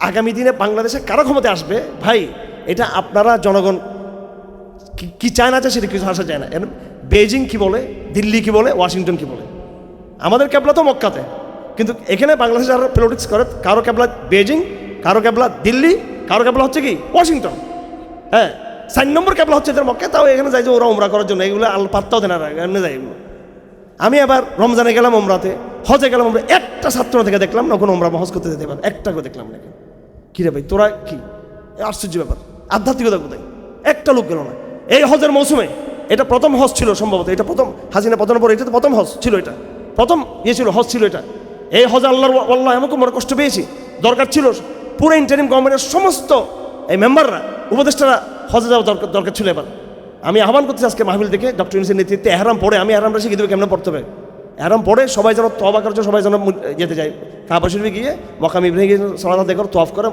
আগামী দিনে বাংলাদেশে কারও ক্ষমতায় আসবে? ভাই, এটা আপনারা জনগণ, কি- চায় না চায় সেটা কিছু আসা যায় না। বেজিং কি বলে, দিল্লি কি বলে, ওয়াশিংটন কি বলে? আমাদের ক্যাবলা তো মক্কাতে। কিন্তু এখানে বাংলাদেশে যারা পলিটিক্স করে, কারও ক্যাবলা বেজিং কারও ক্যাবলা দিল্লি, কারও ক্যাবলা হচ্ছে কি, ওয়াশিংটন। হ্যাঁ চার নম্বর ক্যাবলা হচ্ছে এদের মক্কা, তাও এখানে যাই যে ওরা ওমরা করার জন্য, এগুলো আল পাত্তাও দেয় না এমনি যায় এগুলো। আমি আবার রমজানে গেলাম ওমরাতে হজে গেলাম ওমরা একটা ছাত্র থেকে দেখলাম না, কোনো ওমরা হজ করতে যেতে পারে, একটা করে দেখলাম না কি রে ভাই, তোরা কি? আশ্চর্য ব্যাপার। আধ্যাত্মিকতা কোথায়? একটা লোক গেল না। এই হজের মৌসুমে এটা প্রথম হজ ছিল সম্ভবত। এটা প্রথম হাসিনা পতনের পরে এটা তো প্রথম হজ ছিল এটা। প্রথম ইয়ে ছিল, হজ ছিল এটা। এই হজ আল্লাহর আল্লাহ আমাকে মনে কষ্ট পেয়েছি। দরকার ছিল পুরো ইন্টারিম গভর্নমেন্টের সমস্ত এই মেম্বাররা উপদেষ্টারা হজে যাওয়া দরকার দরকার ছিল এবার। আমি আহ্বান করতেছি আজকে মাহবিল থেকে, ডক্টর ইউনিসের নেতৃত্বে এহরাম পড়ে, আমি এহরামটা শিখে দেবো কেমন পড়তে হবে। এহরাম পড়ে সবাই যেন তবা জন্য সবাই যেন যেতে যায়। কাবা শরীফে গিয়ে মকাম ইব্রাহিম গিয়ে সালাদ করে তফ করে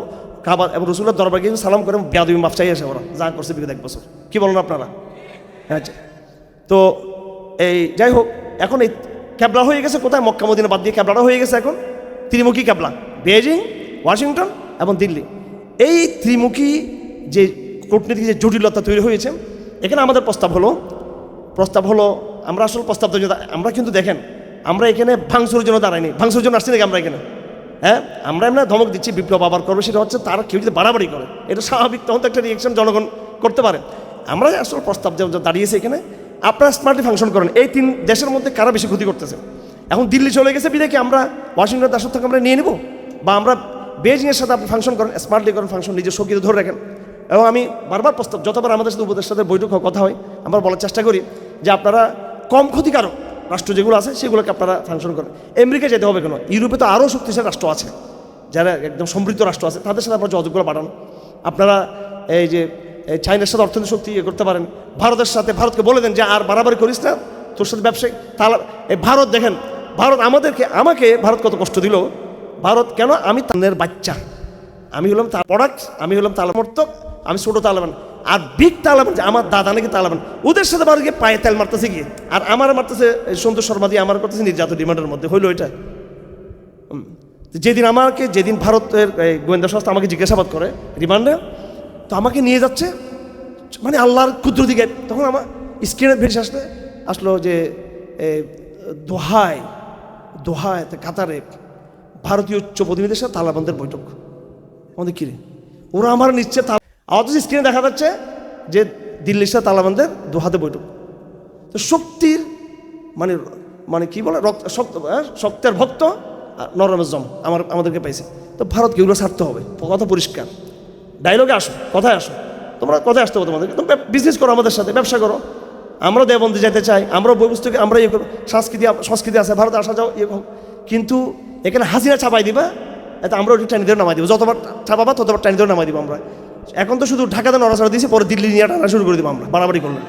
কাবা এবং রসুলের দরবার গিয়ে সালাম করে বেয়াদবি মাফ চাই আসে ওরা। যা করছে বিগত এক বছর। কি বলেন আপনারা? আচ্ছা তো এই যাই হোক, এখন এই ক্যাবলা হয়ে গেছে কোথায়? মক্কা মদিনা বাদ দিয়ে ক্যাবলাটা হয়ে গেছে এখন। ত্রিমুখী ক্যাবলা। বেজিং ওয়াশিংটন এবং দিল্লি। এই ত্রিমুখী যে কূটনীতি যে জটিলতা তৈরি হয়েছে, এখানে আমাদের প্রস্তাব হলো প্রস্তাব হলো, আমরা আসল প্রস্তাব আমরা কিন্তু দেখেন আমরা এখানে ভাঙচুরের জন্য দাঁড়াইনি। ভাঙচুরের জন্য আসছি নাকি আমরা এখানে? হ্যাঁ? আমরা এমনি ধমক দিচ্ছি, বিপ্লব আবার করবে, সেটা হচ্ছে তারা কেউ যদি বাড়াবাড়ি করে, এটা স্বাভাবিক, তখন তো একটা রিয়েকশন জনগণ করতে পারে। আমরা আসলে প্রস্তাব দাঁড়িয়েছে এখানে, আপনারা স্মার্টলি ফাংশন করেন। এই তিন দেশের মধ্যে কারা বেশি ক্ষতি করতেছে? এখন দিল্লি চলে গেছে, বিদায় কি আমরা ওয়াশিংটন দাসের থেকে আমরা নিয়ে নেব? বা আমরা বেজিংয়ের সাথে আপনি ফাংশন করেন স্মার্টলি করেন ফাংশন নিজের শক্তিতে ধরে রাখেন। এবং আমি বারবার প্রস্তাব যতবার আমাদের সাথে উপদেষ্টাদের বৈঠক কথা হয়, আমরা বলার চেষ্টা করি যে আপনারা কম ক্ষতিকারক রাষ্ট্র যেগুলো আছে, সেগুলোকে আপনারা ফাংশন করেন। আমেরিকা যেতে হবে কেন? ইউরোপে তো আরও শক্তিশালী রাষ্ট্র আছে, যারা একদম সমৃদ্ধ রাষ্ট্র আছে, তাদের সাথে আপনারা যোগাযোগগুলো বাড়ান আপনারা এই যে চাইনার সাথে অর্থনৈতিক শক্তি ইয়ে করতে পারেন। ভারতের সাথে, ভারতকে বলে দেন যে, আর বাড়াবাড়ি করিস না, তোর সাথে ব্যবসায়ী তাহলে ভারত দেখেন, ভারত আমাদেরকে, আমাকে ভারত কত কষ্ট দিল। ভারত কেন? আমি তাদের বাচ্চা। আমি হলাম তার প্রোডাক্ট আমি হলাম তালামর্তক আমি ছোটো তালাবান। আর বিগ তালাবান যে আমার দাদা নাকি তালাবান, ওদের সাথে আমার পায়ে তেল মারতেছে গিয়ে আর আমার মারতেছে সন্তোষ শর্মা দিয়ে আমার করতেছে নির্যাতন ডিমান্ডের মধ্যে, হইল এটা। যেদিন আমাকে, যেদিন ভারতের গোয়েন্দা সংস্থা আমাকে জিজ্ঞাসাবাদ করে রিমান্ডে, তো আমাকে নিয়ে যাচ্ছে মানে আল্লাহর ক্ষুদ্র দিকে। তখন আমার স্ক্রিনে ভেসে আসলে, আসলো যে দোহায় দোহায় কাতারে ভারতীয় উচ্চ প্রতিনিধিদের সাথে তালাবানদের বৈঠক। আমাদের কিরে ওরা আমার নিচ্ছে অথচ স্ক্রিনে দেখা যাচ্ছে যে দিল্লির সাথে তালাবানদের দোহাতে বৈঠক। তো শক্তির মানে মানে কি বলে? রক্ত শক্ত হ্যাঁ, শক্তের ভক্ত আর নরমের জম আমার আমাদেরকে পাইছে। তো ভারতকে এগুলো ছাড়তে হবে। কথা পরিষ্কার। ডায়লগে আসো কথায় আসো। তোমরা কথায় আসতে হবে তোমাদেরকে। তোমরা বিজনেস করো আমাদের সাথে ব্যবসা করো। আমরা দেবন্দে যেতে চাই আমরা বই পুস্তকে আমরা ইয়ে করব। সংস্কৃতি সংস্কৃতি আছে ভারতে আসা যাও ইয়ে হোক। কিন্তু এখানে হাসিনা চাপাই দিবা এতে আমরা ওই টানি ধরে নামাই দিব। যতবার চাপাবা ততবার টানি ধরে নামাই দিব আমরা। এখন তো শুধু ঢাকাতে নড়াচড়া দিয়েছি, পরে দিল্লি নিয়ে টানা শুরু করে দিব আমরা। বাড়াবাড়ি করলে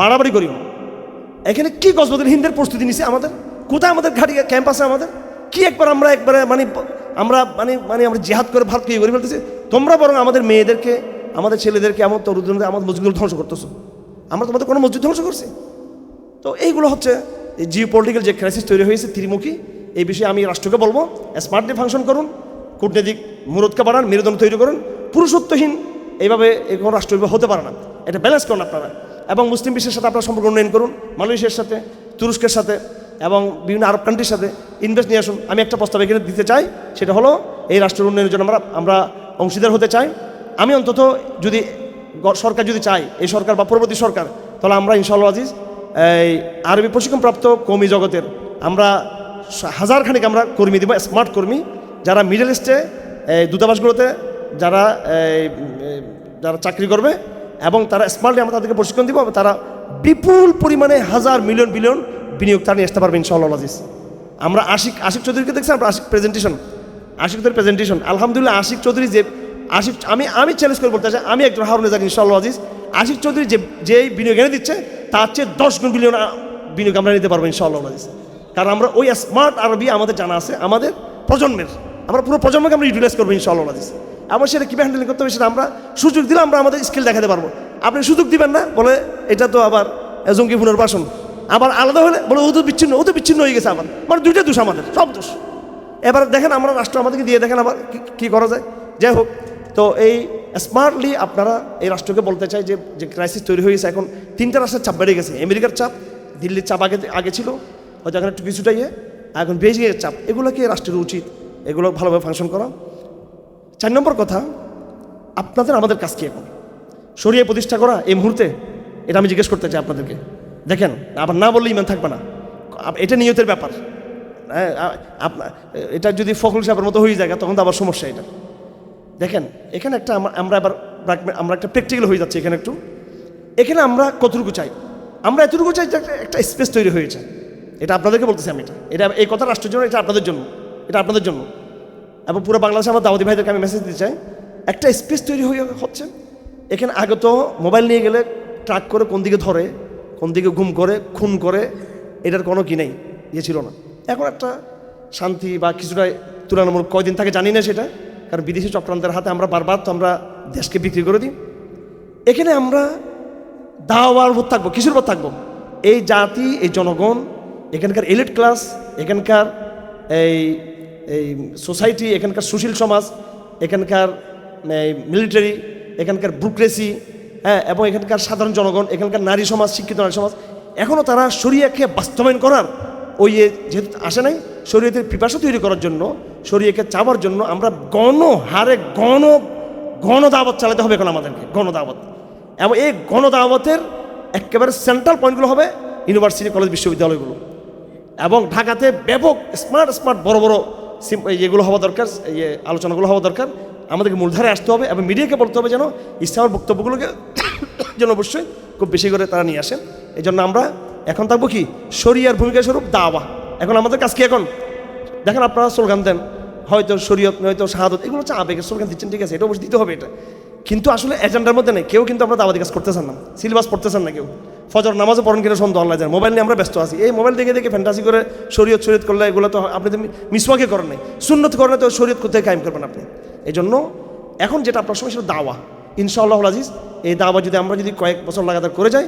বাড়াবাড়ি করিও। এখানে কি গজবদুল হিন্দের প্রস্তুতি নিছে আমাদের? কোথায় আমাদের ঘাটি ক্যাম্পাসে আমাদের? কি একবার আমরা একবারে মানে আমরা মানে মানে আমরা জেহাদ করে ভারতকে ইয়ে করে ফেলতেছি? তোমরা বরং আমাদের মেয়েদেরকে, আমাদের ছেলেদেরকে এমন তরুণদের আমাদের মসজিদগুলো ধ্বংস করতেছো। আমরা তোমাদের কোনো মসজিদ ধ্বংস করছি? তো এইগুলো হচ্ছে এই জিও পলিটিক্যাল যে ক্রাইসিস তৈরি হয়েছে ত্রিমুখী, এই বিষয়ে আমি রাষ্ট্রকে বলব স্মার্টলি ফাংশন করুন, কূটনৈতিক মুরদকে বাড়ান, মেরুদণ্ড তৈরি করুন পুরুষত্বহীন, এইভাবে এই কোনো রাষ্ট্র হতে পারে না। এটা ব্যালেন্স করুন আপনারা। এবং মুসলিম বিশ্বের সাথে আপনারা সম্পর্ক উন্নয়ন করুন, মালয়েশিয়ার সাথে, তুরস্কের সাথে, এবং বিভিন্ন আরব কান্ট্রির সাথে ইনভেস্ট নিয়ে আসুন। আমি একটা প্রস্তাব এখানে দিতে চাই, সেটা হলো, এই রাষ্ট্রের উন্নয়নের জন্য আমরা আমরা অংশীদার হতে চাই। আমি অন্তত যদি সরকার যদি চাই, এই সরকার বা পরবর্তী সরকার, তাহলে আমরা ইনশাআল্লাহ আজিজ, এই আরবি প্রশিক্ষণপ্রাপ্ত কর্মী জগতের আমরা স- হাজার খানিক আমরা কর্মী দিব স্মার্ট কর্মী, যারা মিডল ইস্টে দূতাবাসগুলোতে যারা যারা চাকরি করবে এবং তারা স্মার্টলি আমরা তাদেরকে প্রশিক্ষণ দিব তারা বিপুল পরিমাণে হাজার মিলিয়ন বিলিয়ন বিনিয়োগ তারা নিয়ে আসতে পারবে ইনশাআল্লাহ আজিজ। আমরা আশিক আশিক চৌধুরীকে দেখছি আমরা আশিক প্রেজেন্টেশন আশিক চৌধুরীর প্রেজেন্টেশন আলহামদুলিল্লাহ, আশিক চৌধুরী যে, আশিক, আমি আমি চ্যালেঞ্জ করে বলতে চাই, আমি একজন হারুন জানি ইনশাআল্লাহ আজিজ। আশিক চৌধুরী যে, যেই বিনিয়োগ এনে দিচ্ছে, তার চেয়ে দশ গুণ বিলিয়ন বিনিয়োগ আমরা নিতে পারব ইনশাআল্লাহ আজিজ। কারণ আমরা ওই স্মার্ট আরবি আমাদের জানা আছে, আমাদের প্রজন্মের। আমরা পুরো প্রজন্মকে আমরা ইউটিলাইজ করব ইনশাআল্লাহ আজিজ। আমার সেটা কীভাবে হ্যান্ডেল করতে হবে সেটা আমরা সুযোগ দিলে আমরা আমাদের স্কিল দেখাতে পারব। আপনি সুযোগ দিবেন না, বলে এটা তো আবার জঙ্গি পুনর্বাসন আবার আলাদা হলে বলে ও তো বিচ্ছিন্ন, ও তো বিচ্ছিন্ন হয়ে গেছে আবার। মানে দুইটা দোষ আমাদের, সব দোষ। এবার দেখেন আমরা রাষ্ট্র আমাদেরকে দিয়ে দেখেন আবার কি- কি করা যায়। যাই হোক, তো এই স্মার্টলি আপনারা এই রাষ্ট্রকে বলতে চাই যে যে ক্রাইসিস তৈরি হয়েছে এখন তিনটা রাষ্ট্রের চাপ বেড়ে গেছে। আমেরিকার চাপ, দিল্লির চাপ আগে আগে ছিল হয়তো এখন একটু কিছুটা ইয়ে এখন বেজিংয়ের চাপ। এগুলোকে রাষ্ট্রের উচিত? এগুলো ভালোভাবে ফাংশন করা। চার নম্বর কথা, আপনাদের আমাদের কাজ কি এখন? সরিয়ে প্রতিষ্ঠা করা এই মুহূর্তে? এটা আমি জিজ্ঞেস করতে চাই আপনাদেরকে। দেখেন, আবার না বললে ইমান থাকবে না। এটা নিয়তের ব্যাপার। হ্যাঁ এটা যদি ফখরুল সাহেবের মতো হয়ে যায়, তখন তো আবার সমস্যা এটা। দেখেন, এখানে একটা আমা- আমরা এবার আমরা একটা প্র্যাকটিক্যাল হয়ে যাচ্ছি এখানে একটু। এখানে আমরা কতটুকু চাই? আমরা এতটুকু চাই যে একটা স্পেস তৈরি হয়েছে। এটা আপনাদেরকে বলতেছি আমি এটা। এটা এই কথা রাষ্ট্রের জন্য, এটা আপনাদের জন্য। এটা আপনাদের জন্য। এবং পুরো বাংলাদেশে আমার দাওয়াতি ভাইদেরকে আমি মেসেজ দিতে চাই। একটা স্পেস তৈরি হয়ে হচ্ছে। এখানে আগে তো মোবাইল নিয়ে গেলে ট্রাক করে কোন দিকে ধরে, কোন দিকে ঘুম করে, খুন করে, এটার কোনো কি নেই ইয়ে ছিল না। এখন একটা শান্তি বা কিছুটা তুলনামূলক কয়দিন থাকে জানি না সেটা, কারণ বিদেশি চক্রান্তের হাতে আমরা বারবার তো আমরা দেশকে বিক্রি করে দিই। এখানে আমরা দাওয়ার উপর থাকব, কিসের উপর থাকব? এই জাতি, এই জনগণ, এখানকার এলিট ক্লাস এখানকার এই এই সোসাইটি, এখানকার সুশীল সমাজ, এখানকার মিলিটারি, এখানকার ব্রুক্রেসি হ্যাঁ এবং এখানকার সাধারণ জনগণ, এখানকার নারী সমাজ, শিক্ষিত নারী সমাজ এখনও তারা শরিয়াকে বাস্তবায়ন করার ওই যেহেতু আসে নাই, শরীয়তের পিপাসা তৈরি করার জন্য শরীয়কে চাওয়ার জন্য আমরা গণ হারে গণ গণ দাওয়াত চালাতে হবে এখন আমাদেরকে, গণ দাওয়াত। এবং এই গণ দাওয়াতের একেবারে সেন্ট্রাল পয়েন্টগুলো হবে ইউনিভার্সিটি কলেজ বিশ্ববিদ্যালয়গুলো। এবং ঢাকাতে ব্যাপক স্মার্ট স্মার্ট বড় বড় এগুলো হওয়া দরকার ইয়ে আলোচনাগুলো হওয়া দরকার, আমাদেরকে মূলধারে আসতে হবে এবং মিডিয়াকে বলতে হবে যেন ইসলামের বক্তব্যগুলোকে যেন অবশ্যই খুব বেশি করে তারা নিয়ে আসেন। এই জন্য আমরা এখন থাকব কি? শরিয়ার ভূমিকা স্বরূপ দাওয়া এখন আমাদের কাজ কি এখন? দেখেন আপনারা স্লোগান দেন, হয়তো শরীয়ত, নয়তো শাহাদত, এগুলো হচ্ছে আবেগের স্লোগান দিচ্ছেন, ঠিক আছে, এটা অবশ্যই দিতে হবে এটা। কিন্তু আসলে এজেন্ডার মধ্যে নেই। কেউ কিন্তু আমরা দাওয়াতি কাজ করতেছেন না। সিলেবাস পড়তেছেন না কেউ। ফজর নামাজও পড়েন কিনা সন্দেহ আল্লাহ যায় মোবাইল নিয়ে আমরা ব্যস্ত আছি। এই মোবাইল দেখে দেখে ফ্যান্টাসি করে শরীয়ত শরীয়ত করলে এগুলো তো আপনি তো মিসওয়াকে করেন নাই। সুন্নত করেন তো শরীয়ত কোথায় কায়েম করবেন আপনি? এই জন্য এখন যেটা আপনার সময় সেটা দাওয়া। ইনশাআল্লাহ আজিজ, এই দাওয়া যদি আমরা যদি কয়েক বছর লাগাতার করে যাই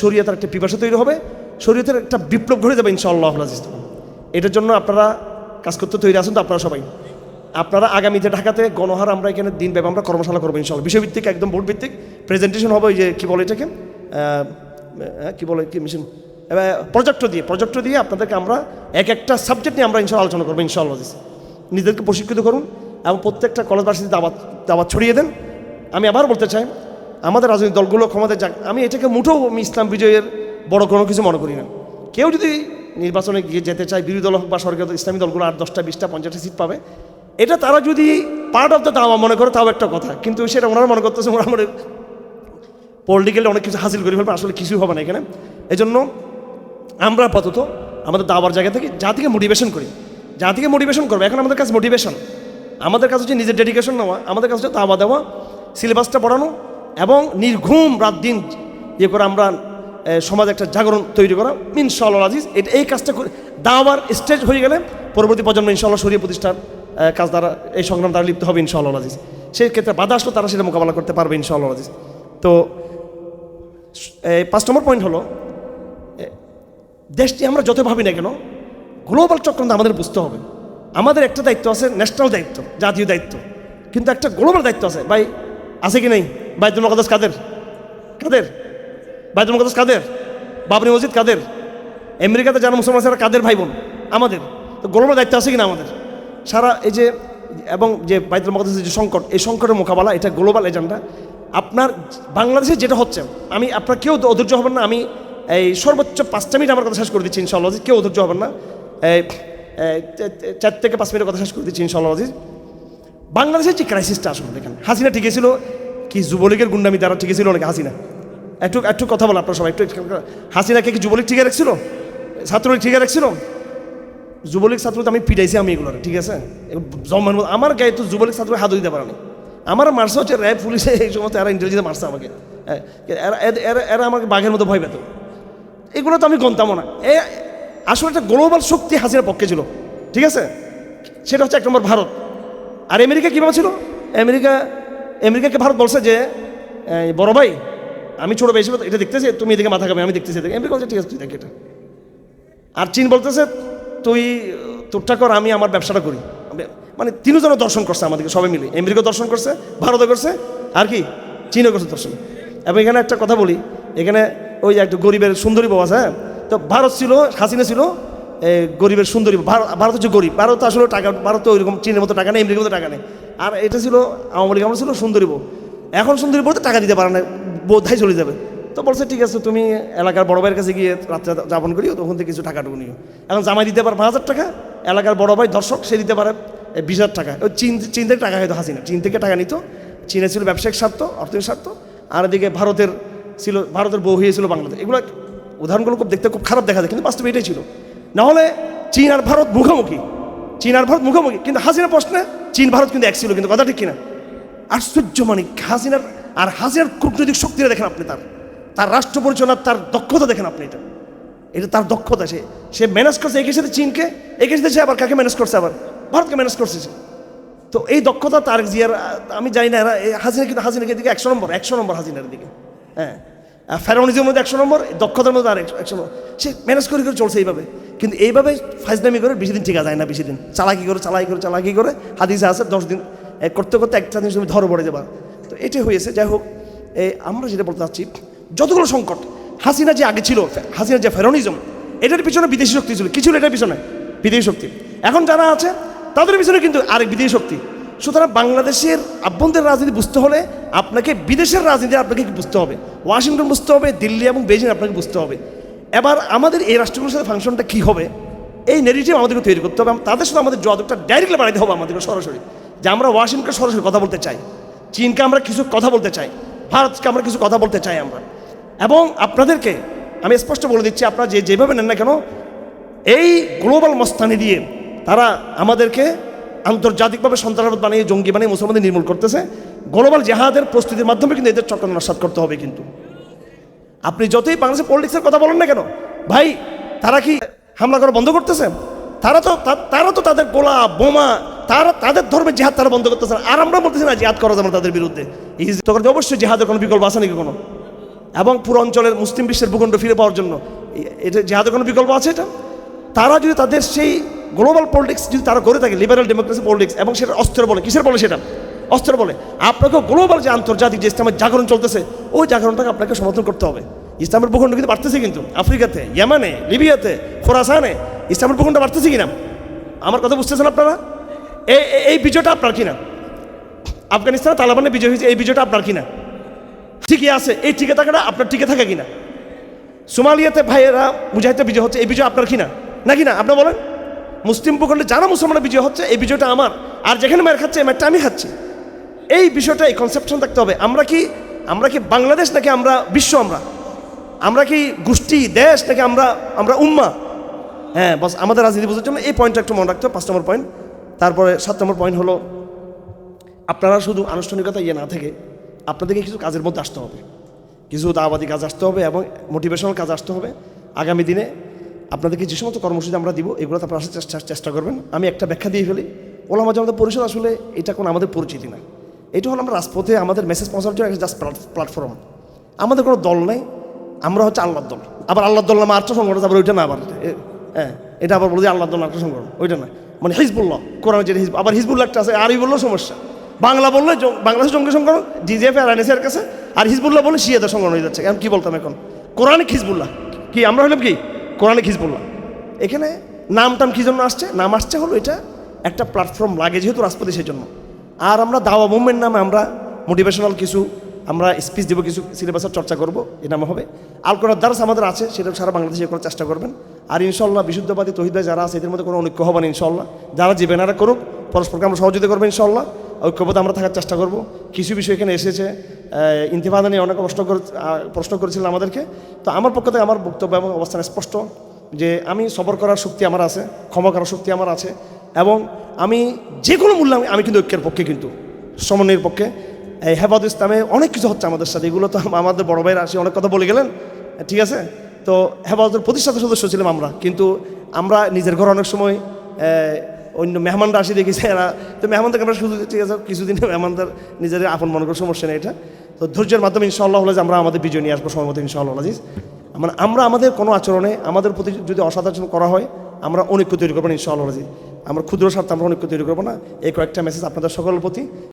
শরীয়তের একটা পিপাসা তৈরি হবে। শরীয়তের একটা বিপ্লব ঘটে যাবে ইনশাআল্লাহ আজিজ এটার জন্য আপনারা কাজ করতে তৈরি আছেন তো আপনারা সবাই। আপনারা আগামীতে ঢাকাতে গণহার আমরা এখানে দিন ব্যাপী আমরা কর্মশালা করব ইনশাল্লাহ বিষয়ভিত্তিক একদম বোর্ড ভিত্তিক প্রেজেন্টেশন হবে ওই যে কী বলে এটাকে? আহ, বলে কি মিশন প্রজেক্ট দিয়ে প্রজেক্ট দিয়ে আপনাদেরকে আমরা এক একটা সাবজেক্ট নিয়ে আমরা ইনশাল্লাহ আলোচনা করব ইনশাআল্লাহ। নিজেদেরকে প্রশিক্ষিত করুন এবং প্রত্যেকটা কলেজ ভার্সিটি দাওয়াত দাওয়াত ছড়িয়ে দেন। আমি আবার বলতে চাই আমাদের রাজনৈতিক দলগুলো ক্ষমতা যাক। আমি এটাকে মুঠেও আমি ইসলাম বিজয়ের বড় কোনো কিছু মনে করি না। কেউ যদি নির্বাচনে গিয়ে যেতে চায় বিরোধী দল হোক বা সরকার ইসলামী দলগুলো আট দশটা বিশটা পঞ্চাশটা সিট পাবে। এটা তারা যদি পার্ট অফ দ্য দাওয়া মনে করে, তাও একটা কথা। কিন্তু সেটা ওনারা মনে করতেছে ওনারা মনে পলিটিক্যালি অনেক কিছু হাসিল করে ফেলবে, আসলে কিছুই হবে না এখানে। এই জন্য আমরা আপাতত আমাদের দাবার জায়গা থেকে জাতিকে মোটিভেশন করি। জাতিকে মোটিভেশন করব। এখন আমাদের কাছে মোটিভেশন আমাদের কাছে হচ্ছে নিজের ডেডিকেশন নেওয়া, আমাদের কাছে হচ্ছে দাওয়া দেওয়া সিলেবাসটা পড়ানো এবং নির্ঘুম রাত দিন ইয়ে করে আমরা সমাজে একটা জাগরণ তৈরি করা। ইনশাআল্লাহ আজিজ এটা এই কাজটা করে দাওয়ার স্টেজ হয়ে গেলে পরবর্তী প্রজন্ম ইনশাআল্লাহ সরিয়ে প্রতিষ্ঠার কাজ দ্বারা, এই সংগ্রাম দ্বারা লিপ্ত হবে ইনশাআল্লাহ আজিজ। সেই ক্ষেত্রে বাধা আসলে তারা সেটা মোকাবেলা করতে পারবে ইনশাআল্লাহ আজিজ। তো পাঁচ নম্বর পয়েন্ট হলো দেশটি আমরা যত ভাবি না কেন গ্লোবাল চক্রান্ত আমাদের বুঝতে হবে। আমাদের একটা দায়িত্ব আছে ন্যাশনাল দায়িত্ব, জাতীয় দায়িত্ব। কিন্তু একটা গ্লোবাল দায়িত্ব আছে, ভাই, আছে কি নেই? বাইতুল মকাদাস কাদের? কাদের? বাইতুল মকাদাস কাদের? বাবরি মসজিদ কাদের? আমেরিকাতে যারা মুসলমান আছে কাদের ভাই বোন? আমাদের। তো গ্লোবাল দায়িত্ব আছে কিনা আমাদের? সারা এই যে, এবং যে বাইতুল মকাদাসের যে সংকট, এই সংকটের মোকাবেলা, এটা গ্লোবাল এজেন্ডা আপনার বাংলাদেশে যেটা হচ্ছে, আমি আপনার কেউ অধৈর্য হবেন না, আমি এই সর্বোচ্চ পাঁচটা মিনিট আমার কথা শেষ করে দিচ্ছি ইনশাআল্লাহ আজিজ। কেউ অধৈর্য হবেন না। চার থেকে পাঁচ মিনিটের কথা শেষ করে দিচ্ছি ইনশাআল্লাহ আজিজ। বাংলাদেশের যে ক্রাইসিসটা আসলে দেখেন। হাসিনা ঠিক ছিল, কি যুবলীগের গুন্ডামি দ্বারা ঠিক ছিল অনেকে হাসিনা? একটু একটু কথা বলো আপনার সবাই, একটু হাসিনাকে কি যুবলীগ ঠিকই রাখছিল? ছাত্রলীগ ঠিকই রাখছিল? যুবলীগ ছাত্র আমি পিটাইছি আমি এগুলো ঠিক আছে? জমান আমার গায়ে তো যুবলীগ ছাত্র হাত দিতে পারেনি আমার মারছে হচ্ছে র্যাব পুলিশে এই সমস্ত এরা ইন্টেলিজেন্স মারছে আমাকে। এরা আমাকে বাঘের মতো ভয় পেত। এগুলো তো আমি গণতামও না। এ, আসলে একটা গ্লোবাল শক্তি হাসিনার পক্ষে ছিল, ঠিক আছে? সেটা হচ্ছে এক নম্বর ভারত। আর আমেরিকা কীভাবে ছিল? আমেরিকা, আমেরিকাকে ভারত বলছে যে বড় ভাই, আমি ছোটো বেশি এটা দেখতেছি, তুমি এদিকে মাথা খাবে আমি দেখতেছি এদিকে। আমেরিকা বলছে, ঠিক আছে, তুই দেখ এটা। আর চীন বলতেছে তুই তোরটা কর আমি আমার ব্যবসাটা করি। মানে তিনজনও দর্শন করছে আমাদেরকে, সবাই মিলে। আমেরিকা দর্শন করছে, ভারতে করছে, আর কি? চীনও করছে দর্শন। এবং এখানে একটা কথা বলি, এখানে ওই যে একটা গরিবের সুন্দরী বাবা আছে হ্যাঁ? তো ভারত ছিল, হাসিনা ছিল গরিবের সুন্দরী ভারত ভারত হচ্ছে গরিব। ভারত তো আসলে টাকা, ভারত তো ওইরকম চীনের মতো টাকা নেই, আমেরিকার মতো টাকা নেই। আর এটা ছিল, আওয়ামী লীগ, আমার ছিল সুন্দরী বউ। এখন সুন্দরী বলতে টাকা দিতে পারে না বোধাই চলে যাবে। তো বলছে, ঠিক আছে, তুমি এলাকার বড় ভাইয়ের কাছে গিয়ে রাত্রে যাপন করিও, তখন থেকে কিছু টাকাটুকু নিও এখন জামাই দিতে পারে পাঁচ হাজার টাকা, এলাকার বড় ভাই দর্শক, সে দিতে পারে বিশ হাজার টাকা। ওই চীন চীন থেকে টাকা হয়তো হাসিনা, চীন থেকে টাকা নিত। চীনে ছিল ব্যবসায়িক স্বার্থ, অর্থনৈতিক স্বার্থ। আর এদিকে ভারতের ছিল, ভারতের বউ হয়েছিল বাংলাদেশ। এগুলো উদাহরণগুলো খুব দেখতে খুব খারাপ দেখা যায়, কিন্তু বাস্তবে এটাই ছিল। নাহলে চীন আর ভারত মুখোমুখি। চীন আর ভারত মুখোমুখি। কিন্তু হাসিনা প্রশ্নে, চীন, ভারত কিন্তু এক ছিল, কিন্তু কথা ঠিক কিনা? আশ্চর্য মানে হাসিনার, আর হাসিনার কূটনৈতিক শক্তিটা দেখেন আপনি তার। তার রাষ্ট্র পরিচালনার তার দক্ষতা দেখেন আপনি এটা। এটা তার দক্ষতা, সে সে ম্যানেজ করছে একের সাথে চীনকে একের সাথে সে আবার কাকে ম্যানেজ করছে আবার? ভারতকে ম্যানেজ করছে সে। তো এই দক্ষতা তার জিয়ার, আমি জানি না এরা হাসিনা কিন্তু হাসিনাকে দিকে একশো নম্বর একশো নম্বর হাসিনার দিকে। হ্যাঁ। ফেরোনিজমের মধ্যে একশো নম্বর দক্ষতার মধ্যে আর একশো নম্বর। সে ম্যানেজ করে করে চলছে এইভাবে। কিন্তু এইভাবে ফাইজদামি করে বেশি দিন টিকা যায় না, বেশি দিন। চালাকি করে চালাই করে, চালাকি করে হাদিসে আছে দশ দিন করতে করতে একটা জিনিস তুমি ধরো পড়ে যাবা। তো এটাই হয়েছে। যাই হোক আমরা যেটা বলতে চাচ্ছি যতগুলো সংকট, হাসিনা যে আগে ছিল, হাসিনা যে ফেরোনিজম, এটার পিছনে বিদেশি শক্তি ছিল। কি ছিল এটার পিছনে? বিদেশি শক্তি। এখন যারা আছে, তাদের পিছনে কিন্তু আরেক বিদেশি শক্তি। সুতরাং বাংলাদেশের আভ্যন্তরীণ রাজনীতি বুঝতে হলে আপনাকে বিদেশের রাজনীতি আপনাকে বুঝতে হবে? ওয়াশিংটন বুঝতে হবে, দিল্লি এবং বেজিং আপনাকে বুঝতে হবে। এবার আমাদের এই রাষ্ট্রগুলোর সাথে ফাংশনটা কী হবে? এই নেগেটিভ আমাদেরকে তৈরি করতে হবে তাদের সাথে আমাদের যোগাযোগটা ডাইরেক্টলি বানাইতে হবে আমাদেরকে সরাসরি। যে আমরা ওয়াশিংটনকে সরাসরি কথা বলতে চাই, চীনকে আমরা কিছু কথা বলতে চাই, ভারতকে আমরা কিছু কথা বলতে চাই আমরা। এবং আপনাদেরকে আমি স্পষ্ট বলে দিচ্ছি, আপনারা যে যেভাবে নেন না কেন, এই গ্লোবাল মস্তানি দিয়ে তারা আমাদেরকে আন্তর্জাতিকভাবে সন্ত্রাসবাদ বানিয়ে, জঙ্গি বানিয়ে, মুসলমানদের নির্মূল করতেছে। গ্লোবাল জেহাদের প্রস্তুতির মাধ্যমে কিন্তু এদের চক্র নস্বাত করতে হবে কিন্তু। আপনি যতই বাংলাদেশের পলিটিক্সের কথা বলেন না কেন, ভাই, তারা কি হামলা করা বন্ধ করতেছে? তারা তো তারা তো তাদের গোলা, বোমা, তারা, তাদের ধর্মের জেহাদ তারা বন্ধ করতেছে আর আমরা বলতেছি না জেহাদ করা যাবে তাদের বিরুদ্ধে। তখন অবশ্যই জেহাদের কোনো বিকল্প আছে নাকি কোনো? এবং পুরো অঞ্চলের মুসলিম বিশ্বের ভূখণ্ড ফিরে পাওয়ার জন্য। এটা জেহাদের কোনো বিকল্প আছে এটা? তারা যদি তাদের সেই গ্লোবাল পলিটিক্স যদি তারা করে থাকে লিবারাল ডেমোক্রেসি পলিটিক্স এবং সেটা অস্ত্র বলে, কিসের বলে সেটা? অস্ত্র বলে। আপনাকে গ্লোবাল যে আন্তর্জাতিক যে ইসলামের জাগরণ চলতেছে, ওই জাগরণটাকে আপনাকে সমর্থন করতে হবে। ইসলামের ভূখণ্ড কিন্তু বাড়তেছে কিন্তু। আফ্রিকাতে, ইয়ামানে, লিবিয়াতে, খোরাসানে ইসলামের ভূখণ্ড বাড়তেছে কিনা? আমার কথা বুঝতেছেন আপনারা? এই- এই বিজয়টা আপনার কিনা? আফগানিস্তানে তালেবানের বিজয় হয়েছে, এই বিজয়টা আপনার কিনা? ঠিকই আছে, এই টিকে থাকাটা আপনার টিকে থাকে কিনা? সোমালিয়াতে ভাইয়েরা মুজাহিদে বিজয় হচ্ছে, এই বিজয় আপনার কিনা? না না আপনি বলেন। মুসলিম ভূখণ্ডে যারা মুসলমানের বিজয় হচ্ছে, এই বিজয়টা আমার। আর যেখানে মায়ের খাচ্ছে, এই মারটা আমি খাচ্ছি। এই বিষয়টা, এই কনসেপশন থাকতে হবে। আমরা কি আমরা কি বাংলাদেশ নাকি আমরা বিশ্ব আমরা? আমরা কি গোষ্ঠী, দেশ নাকি আমরা আমরা উম্মা? হ্যাঁ বস, আমাদের রাজনীতি বোঝার জন্য এই পয়েন্টটা একটু মনে রাখতে হবে, পাঁচ নম্বর পয়েন্ট তারপরে সাত নম্বর পয়েন্ট হলো, আপনারা শুধু আনুষ্ঠানিকতা ইয়ে না থেকে আপনাদেরকে কিছু কাজের মধ্যে আসতে হবে। কিছু দাওয়াতি কাজ আসতে হবে এবং মোটিভেশনাল কাজ আসতে হবে। আগামী দিনে আপনাদেরকে যে সমস্ত কর্মসূচি আমরা দিব, এগুলো তো আপনারা চেষ্টা চেষ্টা করবেন। আমি একটা ব্যাখ্যা দিয়ে ফেলি। ওলামা আমাদের পরিষদ আসলে এটা কোনো আমাদের পরিচিতি না। এটা হলো আমরা রাজপথে আমাদের মেসেজ পৌঁছানোর জন্য একটা জাস্ট প্ল্যাটফর্ম আমাদের কোনো দল নেই, আমরা হচ্ছে আল্লাহর দল। আবার আল্লাহর দল নামে আটটা সংগঠন আবার ওইটা না, আবার হ্যাঁ এটা আবার বলে যে আল্লাহর দল আটটা সংগঠন, ওইটা না। মানে হিজবুল্লাহ কোরআন যেটা হিজবুল আবার হিজবুল্লাহ একটা আছে আরবি বললেও সমস্যা। বাংলা বললে বাংলাদেশের জঙ্গি সংগঠন ডিজিএফ আর আনিসের কাছে, আর হিজবুল্লাহ বলে শিয়াদের সংগঠন হয়ে যাচ্ছে। এখন কি বলতাম এখন? কোরআনিক হিজবুল্লাহ। কি, আমরা হলাম কি? কোরআনিক হিজবুল্লাহ। এখানে নাম টাম কী জন্য আসছে? নাম আসছে হলো এটা একটা প্ল্যাটফর্ম লাগে যেহেতু রাজপথে সেই জন্য। আর আমরা দাওয়া মুভমেন্ট নামে আমরা মোটিভেশনাল কিছু, আমরা স্পিচ দেবো, কিছু সিলেবাসের চর্চা করব, এ নামে হবে। আল কোরআন দ্বারা আমাদের আছে, সেটা সারা বাংলাদেশে করার চেষ্টা করবেন। আর ইনশাল্লাহ বিশুদ্ধবাদী তহিদ যারা আছে, এদের মধ্যে কোনো অনৈক্য হবে না ইনশাল্লাহ যারা যে করুক, পরস্পরকে আমরা সহযোগিতা করব ইনশাল্লাহ ঐক্যবদ্ধ আমরা থাকার চেষ্টা করব। কিছু বিষয় এখানে এসেছে ইন্তিফাদা নিয়ে অনেক প্রশ্ন প্রশ্ন করেছিলেন আমাদেরকে। তো আমার পক্ষ থেকে আমার বক্তব্য এবং অবস্থান স্পষ্ট যে আমি সবর করার শক্তি আমার আছে, ক্ষমা করার শক্তি আমার আছে এবং আমি যে কোনো মূল্য আমি- কিন্তু ঐক্যের পক্ষে কিন্তু, সমন্বয়ের পক্ষে, এই হেফাজ ইসলামে অনেক কিছু হচ্ছে আমাদের সাথে। এগুলো তো আমাদের বড় ভাইরা আসে অনেক কথা বলে গেলেন, ঠিক আছে? তো হেফাজতের প্রতিষ্ঠাতা সদস্য ছিলাম আমরা, কিন্তু আমরা নিজের ঘর অনেক সময় অন্য মেহমানরা আসি দেখেছে এরা তো মেহমানদেরকে আমরা শুধু ঠিক আছে, কিছুদিন মেহমানদের নিজেদের আপন মনে করার সমস্যা নেই এটা। তো ধৈর্যের মাধ্যমে ইনশাআল্লাহ হলে যে আমরা আমাদের বিজয় নিয়ে আসব সময় মতো ইনশাআল্লাহ আজিজ মানে আমরা আমাদের কোনো আচরণে আমাদের প্রতি যদি অসাধারণ করা হয়, আমরা অনৈক্য তৈরি করব না ইনশাআল্লাহ আজিজ আমরা ক্ষুদ্র স্বার্থে আমরা অনৈক্য তৈরি করব না। এই কয়েকটা মেসেজ আপনাদের সকলের প্রতি।